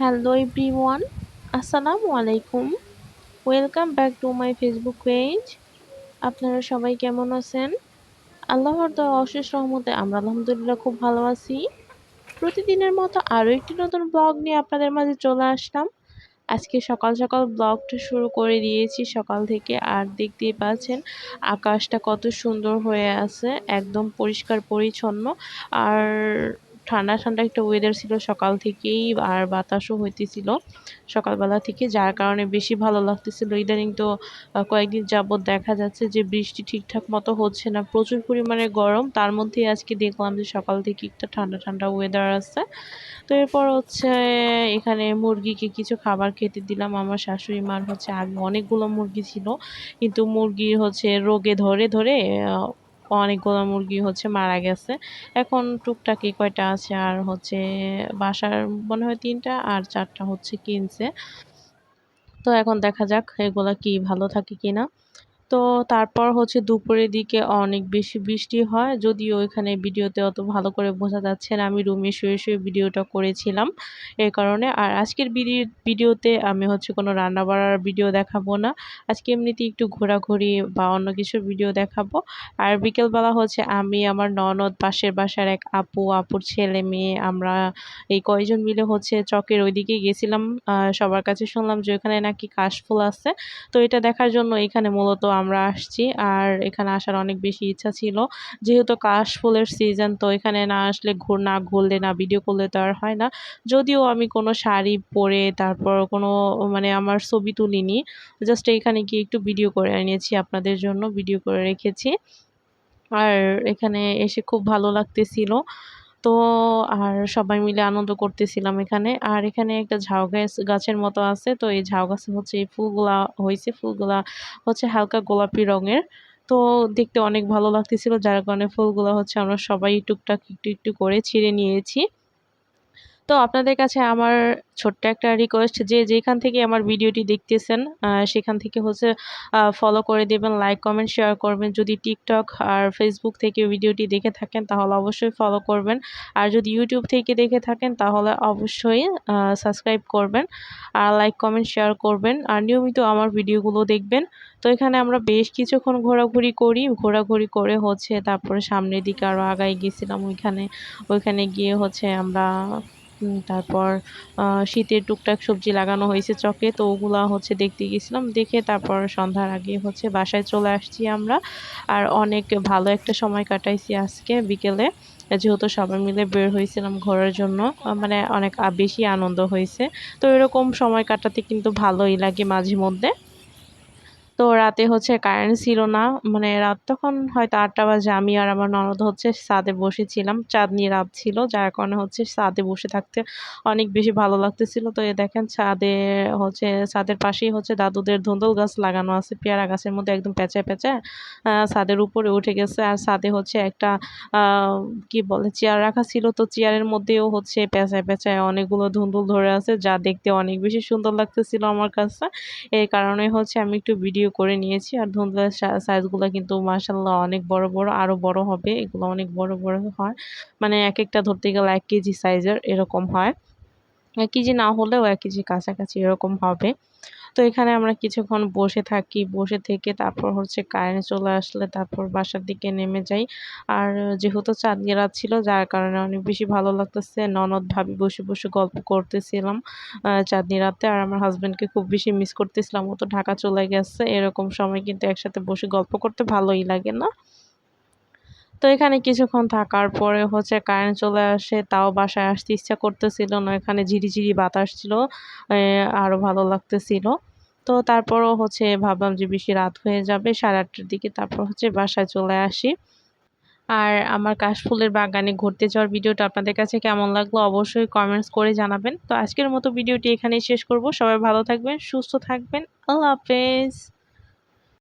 Hello everyone আসসালামু আলাইকুম welcome back to my Facebook page আপনারা সবাই কেমন আছেন? আল্লাহর দয়া, অশেষ রহমতে আমরা আলহামদুলিল্লাহ খুব ভালো আছি। প্রতিদিনের মতো আরও একটি নতুন ব্লগ নিয়ে আপনাদের মাঝে চলে আসলাম। আজকে সকাল সকাল ব্লগটা শুরু করে দিয়েছি সকাল থেকে আর দেখতেই পাচ্ছেন আকাশটা কত সুন্দর হয়ে আছে, একদম পরিষ্কার পরিচ্ছন্ন। আর ঠান্ডা ঠান্ডা একটা ওয়েদার ছিল সকাল থেকেই আর বাতাসও হইতেছিল সকালবেলা থেকে, যার কারণে বেশি ভালো লাগতেছিল। ইদানিং তো কয়েকদিন যাবৎ দেখা যাচ্ছে যে বৃষ্টি ঠিকঠাক মতো হচ্ছে না, প্রচুর পরিমাণে গরম। তার মধ্যেই আজকে দেখলাম যে সকাল থেকে একটা ঠান্ডা ঠান্ডা ওয়েদার আছে। তো এরপর হচ্ছে এখানে মুরগিকে কিছু খাবার খেতে দিলাম। আমার শাশুড়ি মার হচ্ছে আগে অনেকগুলো মুরগি ছিল, কিন্তু মুরগি হচ্ছে রোগে ধরে ধরে অনেকগুলো মুরগি হচ্ছে মারা গেছে। এখন টুকটাকি কয়টা আছে আর হচ্ছে বাসার মনে হয় তিনটা আর চারটা হচ্ছে কিনছে। তো এখন দেখা যাক এগুলা কি ভালো থাকে কিনা। তো তারপর হচ্ছে দুপুরের দিকে অনেক বেশি বৃষ্টি হয়। যদিও এখানে ভিডিওতে অত ভালো করে বোঝা যাচ্ছে না, আমি রুমে শুয়ে শুয়ে ভিডিওটা করেছিলাম এর কারণে। আর আজকের ভিডিওতে আমি হচ্ছে কোনো রান্না বাড়ার ভিডিও দেখাবো না। আজকে এমনিতে একটু ঘোরাঘুরি বা অন্য কিছুর ভিডিও দেখাবো। আর বিকেলবেলা হচ্ছে আমি, আমার ননদ, পাশের বাসার এক আপু, আপুর ছেলে মেয়ে, আমরা এই কয়জন মিলে হচ্ছে চকের ওইদিকে গেছিলাম। সবার কাছে শুনলাম যে ওখানে নাকি কাশফুল আছে। তো এটা দেখার জন্য এখানে মূলত আমরা আসছি। আর এখানে আসার অনেক বেশি ইচ্ছা ছিল। যেহেতু কাশফুলের সিজন তো এখানে না আসলে ঘুর, না ঘুরলে, না ভিডিও করলে তো আর হয় না। যদিও আমি কোনো শাড়ি পরে, তারপর কোনো মানে আমার ছবি তুলিনি জাস্ট এখানে গিয়ে একটু ভিডিও করে এনেছি আপনাদের জন্য ভিডিও করে রেখেছি। আর এখানে এসে খুব ভালো লাগতেছিল। তো আর সবাই মিলে আনন্দ করতেছিলাম এখানে। আর এখানে একটা ঝাউ গাছ, গাছের মতো আছে। তো এই ঝাউ গাছে হচ্ছে এই ফুলগুলা হয়েছে ফুলগুলা হচ্ছে হালকা গোলাপি রঙের। তো দেখতে অনেক ভালো লাগতেছিল। যার কারণে ফুলগুলো হচ্ছে আমরা সবাই টুকটাক একটু একটু করে ছিঁড়ে নিয়েছি। তো আপনাদের কাছে আমার ছোট্ট একটা রিকোয়েস্ট যে যেখান থেকে আমার ভিডিওটি দেখতেছেন সেখান থেকে হচ্ছে ফলো করে দেবেন লাইক কমেন্ট শেয়ার করবেন। যদি টিকটক আর ফেসবুক থেকে ভিডিওটি দেখে থাকেন, তাহলে অবশ্যই ফলো করবেন। আর যদি ইউটিউব থেকে দেখে থাকেন, তাহলে অবশ্যই সাবস্ক্রাইব করবেন আর লাইক কমেন্ট শেয়ার করবেন। আর নিয়মিত আমার ভিডিওগুলো দেখবেন। তো এখানে আমরা বেশ কিছুক্ষণ ঘোরাঘুরি করি। ঘোরাঘুরি করে হচ্ছে তারপরে সামনের দিকে আরও আগায় গেছিলাম। ওইখানে ওইখানে গিয়ে হচ্ছে আমরা তারপর শীতের টুকটাক সবজি লাগানো হয়েছে চকে, তো ওগুলা হচ্ছে দেখতে গেছিলাম দেখে তারপর সন্ধ্যার আগে হচ্ছে বাসায় চলে আসছি আমরা। আর অনেক ভালো একটা সময় কাটাইছি আজকে বিকেলে। যেহেতু সবাই মিলে বের হয়েছিলাম ঘোরার জন্য মানে অনেক বেশি আনন্দ হয়েছে। তো এরকম সময় কাটাতে কিন্তু ভালোই লাগে মাঝে মধ্যে। তো রাতে হচ্ছে কারেন্ট ছিল না। মানে রাত তখন হয়তো আটটা বাজে, আমি আর আমার ননদ হচ্ছে ছাদে বসেছিলাম। চাঁদনি রাত ছিল, যার কারণে হচ্ছে ছাদে বসে থাকতে অনেক বেশি ভালো লাগতেছিল। তো এ দেখেন ছাদে হচ্ছে, ছাদের পাশেই হচ্ছে দাদুদের ধুন্দল গাছ লাগানো আছে, পেয়ারা গাছের মধ্যে একদম পেঁচা পেঁচা ছাদের উপরে উঠে গেছে। আর ছাদে হচ্ছে একটা কি বলে, চেয়ার রাখা ছিল। তো চেয়ারের মধ্যেও হচ্ছে পেঁচায় পেঁচায় অনেকগুলো ধুন্দুল ধরে আছে, যা দেখতে অনেক বেশি সুন্দর লাগতেছিল আমার কাছে। এই কারণে হচ্ছে আমি একটু ভিডিও ভিডিও করে নিয়েছি। আর ধুন্দুলার সাইজগুলো কিন্তু মার্শাল্লাহ অনেক বড় বড় আরও বড় হবে। এগুলো অনেক বড় বড় হয়। মানে এক একটা ধরতে গেলে এক কেজি সাইজের এরকম হয়। এক কেজি না হলেও এক কেজি কাছাকাছি এরকম হবে। তো এখানে আমরা কিছুক্ষণ বসে থাকি, বসে থেকে তারপর হচ্ছে কারেন্ট চলে আসলে তারপর বাসার দিকে নেমে যাই। আর যেহেতু চাঁদনি রাত ছিল, যার কারণে অনেক বেশি ভালো লাগতেছে। ননদ ভাবি বসে বসে গল্প করতেছিলাম চাঁদনি রাতে আর আমার হাজব্যান্ডকে খুব বেশি মিস করতেছিলাম। ও তো ঢাকা চলে গেছে। এরকম সময় কিন্তু একসাথে বসে গল্প করতে ভালোই লাগে না? তো এখানে কিছুক্ষণ থাকার পরে হচ্ছে কারেন্ট চলে আসে, তাও বাসায় আসতে ইচ্ছা করতেছিল না, এখানে ঝিরিঝিরি বাতাস ছিল আরও ভালো লাগতেছিল। তো তারপরও হচ্ছে ভাবলাম যে বেশি রাত হয়ে যাবে, সাড়ে আটটার দিকে তারপর হচ্ছে বাসায় চলে আসি। আর আমার কাশফুলের বাগানে ঘুরতে যাওয়ার ভিডিওটা আপনাদের কাছে কেমন লাগল অবশ্যই কমেন্টস করে জানাবেন। তো আজকের মতো ভিডিওটি এখানেই শেষ করব। সবাই ভালো থাকবেন, সুস্থ থাকবেন। আল্লাহ হাফেজ।